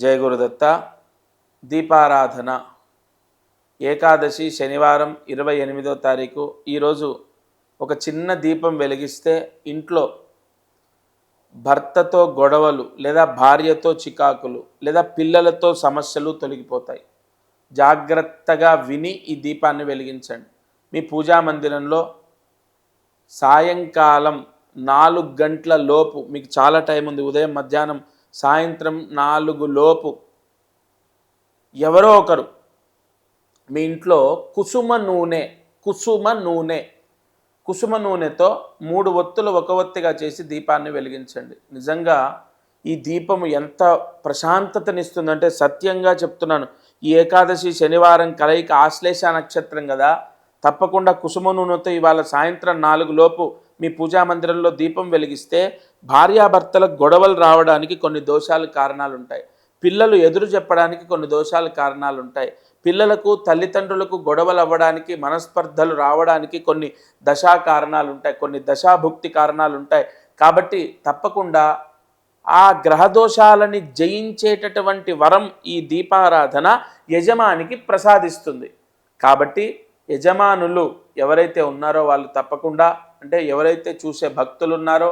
జయగురుదత్త దీపారాధన. ఏకాదశి శనివారం ఇరవై ఎనిమిదో తారీఖు. ఈరోజు ఒక చిన్న దీపం వెలిగిస్తే ఇంట్లో భర్తతో గొడవలు లేదా భార్యతో చికాకులు లేదా పిల్లలతో సమస్యలు తొలగిపోతాయి. జాగ్రత్తగా విని ఈ దీపాన్ని వెలిగించండి. మీ పూజా మందిరంలో సాయంకాలం నాలుగు గంటల లోపు మీకు చాలా టైం ఉంది. ఉదయం మధ్యాహ్నం సాయంత్రం నాలుగు లోపు ఎవరో ఒకరు మీ ఇంట్లో కుసుమ నూనె కుసుమ నూనె కుసుమ నూనెతో మూడు ఒత్తులు ఒక ఒత్తిగా చేసి దీపాన్ని వెలిగించండి. నిజంగా ఈ దీపము ఎంత ప్రశాంతతనిస్తుందంటే సత్యంగా చెప్తున్నాను. ఈ ఏకాదశి శనివారం కలయిక ఆశ్లేష నక్షత్రం కదా. తప్పకుండా కుసుమ నూనెతో ఇవాళ సాయంత్రం నాలుగు లోపు మీ పూజా మందిరంలో దీపం వెలిగిస్తే భార్యాభర్తలకు గొడవలు రావడానికి కొన్ని దోషాలు కారణాలు ఉంటాయి పిల్లలు ఎదురు చెప్పడానికి కొన్ని దోషాలు కారణాలు ఉంటాయి పిల్లలకు తల్లిదండ్రులకు గొడవలు అవ్వడానికి మనస్పర్ధలు రావడానికి కొన్ని దశా కారణాలు ఉంటాయి కొన్ని దశాభుక్తి కారణాలు ఉంటాయి కాబట్టి తప్పకుండా ఆ గ్రహదోషాలని జయించేటటువంటి వరం ఈ దీపారాధన యజమానికి ప్రసాదిస్తుంది. కాబట్టి యజమానులు ఎవరైతే ఉన్నారో వాళ్ళు తప్పకుండా అంటే ఎవరైతే చూసే భక్తులు ఉన్నారో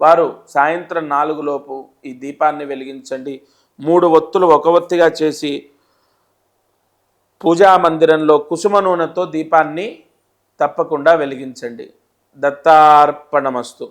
వారు సాయంత్రం నాలుగు లోపు ఈ దీపాన్ని వెలిగించండి. మూడు ఒత్తులు ఒక ఒత్తిగా చేసి పూజా మందిరంలో కుసుమ నూనెతో దీపాన్ని తప్పకుండా వెలిగించండి. దత్తార్పణమస్తు.